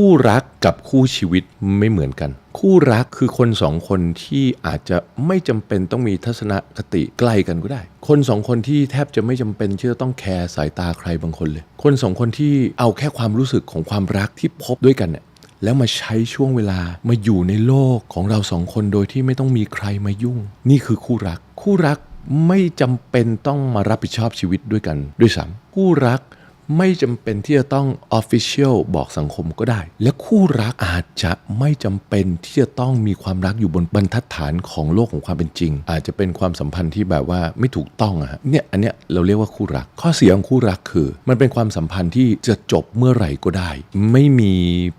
คู่รักกับคู่ชีวิตไม่เหมือนกัน คู่รักคือคนสองคนที่อาจจะไม่จำเป็นต้องมีทัศนคติใกล้กันก็ได้ คนสองคนที่แทบจะไม่จำเป็นที่จะต้องแคร์สายตาใครบางคนเลย คนสองคนที่เอาแค่ความรู้สึกของความรักที่พบด้วยกันเนี่ยแล้วมาใช้ช่วงเวลามาอยู่ในโลกของเราสองคนโดยที่ไม่ต้องมีใครมายุ่ง นี่คือคู่รัก คู่รักไม่จำเป็นต้องมารับผิดชอบชีวิตด้วยกันด้วยซ้ำคู่รัก ไม่จำเป็นที่จะต้อง Official บอกสังคมก็ได้ และคู่รักอาจจะไม่จำเป็นที่จะต้องมีความรักอยู่บนบรรทัดฐานของโลกของความเป็นจริง อาจจะเป็นความสัมพันธ์ที่แบบว่าไม่ถูกต้องอะเนี่ยอันเนี้ยเราเรียกว่าคู่รัก ข้อเสียของคู่รักคือ มันเป็นความสัมพันธ์ที่จะจบเมื่อไหร่ก็ได้ ไม่มี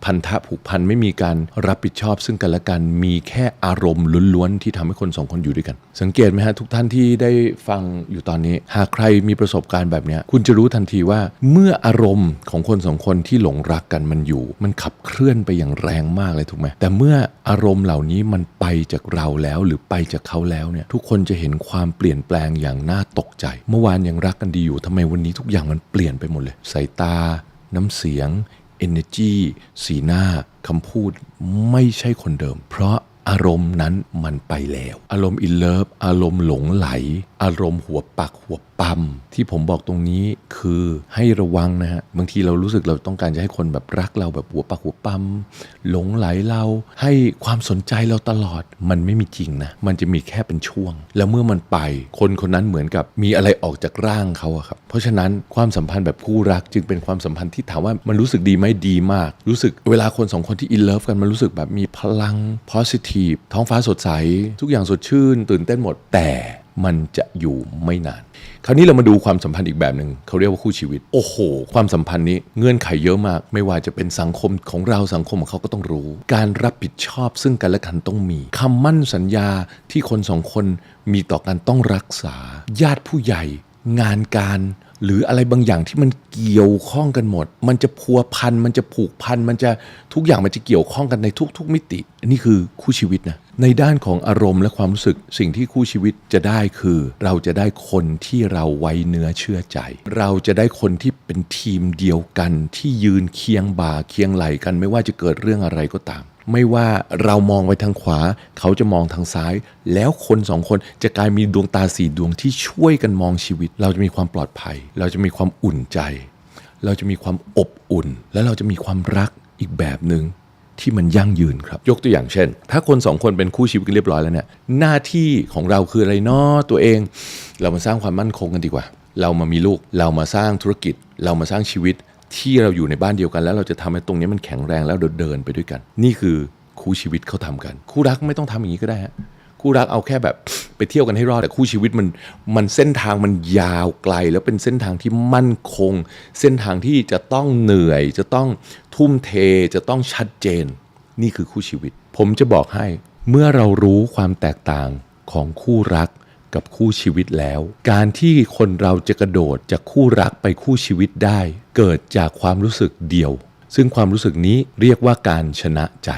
พันธะผูกพันไม่มีการรับผิดชอบ ซึ่งกันและกันมีแค่อารมณ์ล้วนๆที่ทำให้คนสองคนอยู่ด้วยกัน สังเกตไหมฮะทุกท่านที่ได้ฟังอยู่ตอนนี้ หากใครมีประสบการณ์แบบเนี้ยคุณจะรู้ทันทีว่าเมื่ออารมณ์ของคนสองคนที่หลงรักกันมันอยู่ มันขับเคลื่อนไปอย่างแรงมากเลยถูกไหมแต่เมื่ออารมณ์เหล่านี้มันไปจากเราแล้วหรือไปจากเขาแล้วเนี่ยทุกคนจะเห็นความเปลี่ยนแปลงอย่างน่าตกใจ เมื่อวานยังรักกันดีอยู่ทำไมวันนี้ทุกอย่างมันเปลี่ยนไปหมดเลยสายตา น้ำเสียง energy สีหน้าคำพูดไม่ใช่คนเดิม เพราะอารมณ์นั้นมันไปแล้ว อารมณ์อินเลิฟอารมณ์หลงไหลอารมณ์หัวปักหัวปั๊มที่ผมบอกตรงนี้คือให้ระวังนะฮะบางทีเรารู้สึกเราต้องการจะให้คนแบบรักเราแบบหัวปักหัวปั๊มหลงไหลเราให้ความสนใจเราตลอดมันไม่มีจริงนะมันจะมีแค่เป็นช่วง แล้วเมื่อมันไป คนคนนั้นเหมือนกับมีอะไรออกจากร่างเขาอะครับเพราะฉะนั้นความสัมพันธ์แบบคู่รักจึงเป็นความสัมพันธ์ที่ถามว่ามันรู้สึกดีไหมดีมาก รู้สึกเวลาคนสองคนที่อินเลิฟกันมันรู้สึกแบบมีพลัง positive ท้องฟ้าสดใส ทุกอย่างสดชื่น ตื่นเต้นหมดแต่ มันจะอยู่ไม่นาน คราวนี้เรามาดูความสัมพันธ์อีกแบบหนึ่งเขาเรียกว่าคู่ชีวิต โอ้โห ความสัมพันธ์นี้เงื่อนไขเยอะมาก ไม่ว่าจะเป็นสังคมของเราสังคมของเขาก็ต้องรู้ การรับผิดชอบซึ่งกันและกันต้องมีคำมั่นสัญญาที่คนสองคนมีต่อกันต้องรักษา ญาติผู้ใหญ่ งานการหรืออะไรบางอย่างที่มันเกี่ยวข้องกันหมด มันจะพัวพัน มันจะผูกพัน มันจะทุกอย่างมันจะเกี่ยวข้องกันในทุก ๆ มิติ นี่คือคู่ชีวิตนะ ในด้านของอารมณ์และความรู้สึก สิ่งที่คู่ชีวิตจะได้คือ เราจะได้คนที่เราไว้เนื้อเชื่อใจ เราจะได้คนที่เป็นทีมเดียวกันที่ยืนเคียงบ่าเคียงไหลกัน ไม่ว่าจะเกิดเรื่องอะไรก็ตาม ไม่ว่าเรามองไปทางขวา เขาจะมองทางซ้าย แล้วคนสองคนจะกลายมีดวงตาสีดวงที่ช่วยกันมองชีวิต เราจะมีความปลอดภัย เราจะมีความอุ่นใจ เราจะมีความอบอุ่น และเราจะมีความรักอีกแบบหนึ่งที่มันยั่งยืนครับ ยกตัวอย่างเช่น ถ้าคนสองคนเป็นคู่ชีวิตกันเรียบร้อยแล้วเนี่ยหน้าที่ของเราคืออะไรเนาะตัวเอง เรามาสร้างความมั่นคงกันดีกว่า เรามามีลูก เรามาสร้างธุรกิจ เรามาสร้างชีวิต ที่เราอยู่ในบ้านเดียวกันแล้วเราจะทำให้ตรงนี้มันแข็งแรงแล้วเดินไปด้วยกัน นี่คือคู่ชีวิตเขาทำกัน คู่รักไม่ต้องทำอย่างนี้ก็ได้ฮะคู่รักเอาแค่แบบไปเที่ยวกันให้รอดแต่คู่ชีวิตมันมันเส้นทางมันยาวไกล แล้วเป็นเส้นทางที่มั่นคง เส้นทางที่จะต้องเหนื่อย จะต้องทุ่มเทจะต้องชัดเจน นี่คือคู่ชีวิต ผมจะบอกให้เมื่อเรารู้ความแตกต่างของคู่รัก กับคู่ชีวิตแล้ว การที่คนเราจะกระโดดจากคู่รักไปคู่ชีวิตได้ เกิดจากความรู้สึกเดียว ซึ่งความรู้สึกนี้เรียกว่าการชนะใจ